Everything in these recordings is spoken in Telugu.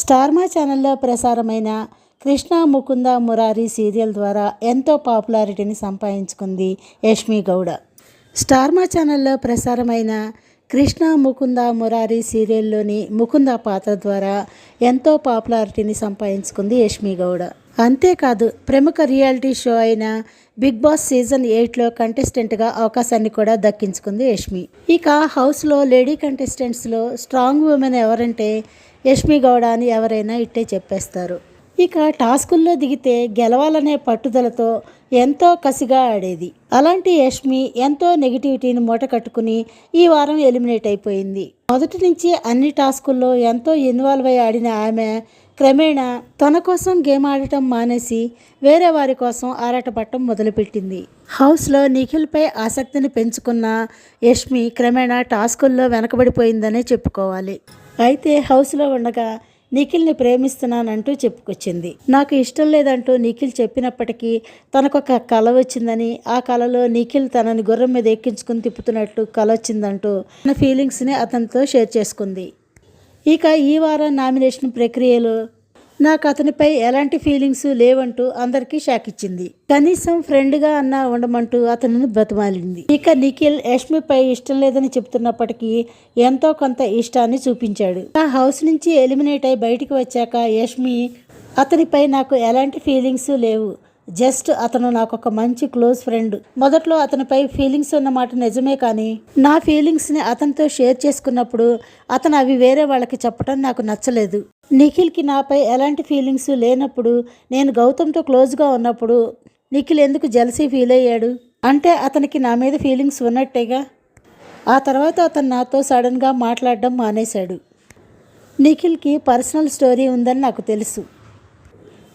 స్టార్మా ఛానల్లో ప్రసారమైన కృష్ణ ముకుంద మురారి సీరియల్ ద్వారా ఎంతో పాపులారిటీని సంపాదించుకుంది యష్మి గౌడ. స్టార్మా ఛానల్లో ప్రసారమైన కృష్ణ ముకుంద మురారి సీరియల్లోని ముకుంద పాత్ర ద్వారా ఎంతో పాపులారిటీని సంపాదించుకుంది యష్మి గౌడ. అంతేకాదు ప్రముఖ రియాలిటీ షో అయిన బిగ్ బాస్ సీజన్ ఎయిట్లో కంటెస్టెంట్గా అవకాశాన్ని కూడా దక్కించుకుంది యష్మి. ఇక హౌస్లో లేడీ కంటెస్టెంట్స్లో స్ట్రాంగ్ ఉమెన్ ఎవరంటే యష్మి గౌడ అని ఎవరైనా ఇట్టే చెప్పేస్తారు. ఇక టాస్కుల్లో దిగితే గెలవాలనే పట్టుదలతో ఎంతో కసిగా ఆడేది. అలాంటి యష్మి ఎంతో నెగిటివిటీని మూట కట్టుకుని ఈ వారం ఎలిమినేట్ అయిపోయింది. మొదటి నుంచి అన్ని టాస్కుల్లో ఎంతో ఇన్వాల్వ్ అయి ఆడిన ఆమె క్రమేణా తన కోసం గేమ్ ఆడటం మానేసి వేరే వారి కోసం ఆరాటపడటం మొదలుపెట్టింది. హౌస్లో నిఖిల్పై ఆసక్తిని పెంచుకున్న యష్మి క్రమేణా టాస్కుల్లో వెనకబడిపోయిందనే చెప్పుకోవాలి. అయితే హౌస్లో ఉండగా నిఖిల్ని ప్రేమిస్తున్నానంటూ చెప్పుకొచ్చింది. నాకు ఇష్టం లేదంటూ నిఖిల్ చెప్పినప్పటికీ తనకొక కల వచ్చిందని ఆ కలలో నిఖిల్ తనని గుర్రం మీద ఎక్కించుకుని తిప్పుతున్నట్టు కల వచ్చిందంటూ తన ఫీలింగ్స్ని అతనితో షేర్ చేసుకుంది. ఇక ఈ వారం నామినేషన్ ప్రక్రియలో నాకు అతనిపై ఎలాంటి ఫీలింగ్స్ లేవంటూ అందరికీ షాక్ ఇచ్చింది. కనీసం ఫ్రెండ్గా అన్నా ఉండమంటూ అతనిని బతిమాలింది ఇక నిఖిల్ యష్మిపై ఇష్టం లేదని చెప్తున్నప్పటికీ ఎంతో కొంత ఇష్టాన్ని చూపించాడు. ఆ హౌస్ నుంచి ఎలిమినేట్ అయి బయటికి వచ్చాక యష్మి అతనిపై నాకు ఎలాంటి ఫీలింగ్స్ లేవు. జస్ట్ అతను నాకు ఒక మంచి క్లోజ్ ఫ్రెండ్. మొదట్లో అతనిపై ఫీలింగ్స్ ఉన్న మాట నిజమే కానీ నా ఫీలింగ్స్ని అతనితో షేర్ చేసుకున్నప్పుడు అతను అవి వేరే వాళ్ళకి చెప్పడం నాకు నచ్చలేదు. నిఖిల్కి నాపై ఎలాంటి ఫీలింగ్స్ లేనప్పుడు నేను గౌతమ్తో క్లోజ్గా ఉన్నప్పుడు నిఖిల్ ఎందుకు జలసీ ఫీల్ అయ్యాడు? అంటే అతనికి నా మీద ఫీలింగ్స్ ఉన్నట్టేగా? ఆ తర్వాత అతను నాతో సడన్గా మాట్లాడడం మానేశాడు. నిఖిల్కి పర్సనల్ స్టోరీ ఉందని నాకు తెలుసు.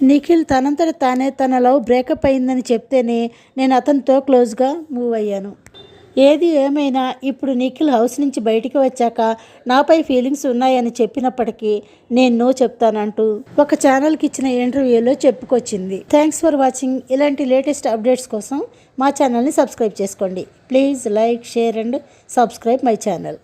నిఖిల్ తనంతట తానే తన లవ్ బ్రేకప్ అయిందని చెప్తేనే నేను అతనితో క్లోజ్గా మూవ్ అయ్యాను. ఏది ఏమైనా ఇప్పుడు నిఖిల్ హౌస్ నుంచి బయటికి వచ్చాక నాపై ఫీలింగ్స్ ఉన్నాయని చెప్పినప్పటికీ నేను నో చెప్తానంటూ ఒక ఛానల్కి ఇచ్చిన ఇంటర్వ్యూలో చెప్పుకొచ్చింది. Thanks for watching. ఇలాంటి లేటెస్ట్ అప్డేట్స్ కోసం మా ఛానల్ని సబ్స్క్రైబ్ చేసుకోండి. Please like share and subscribe my channel.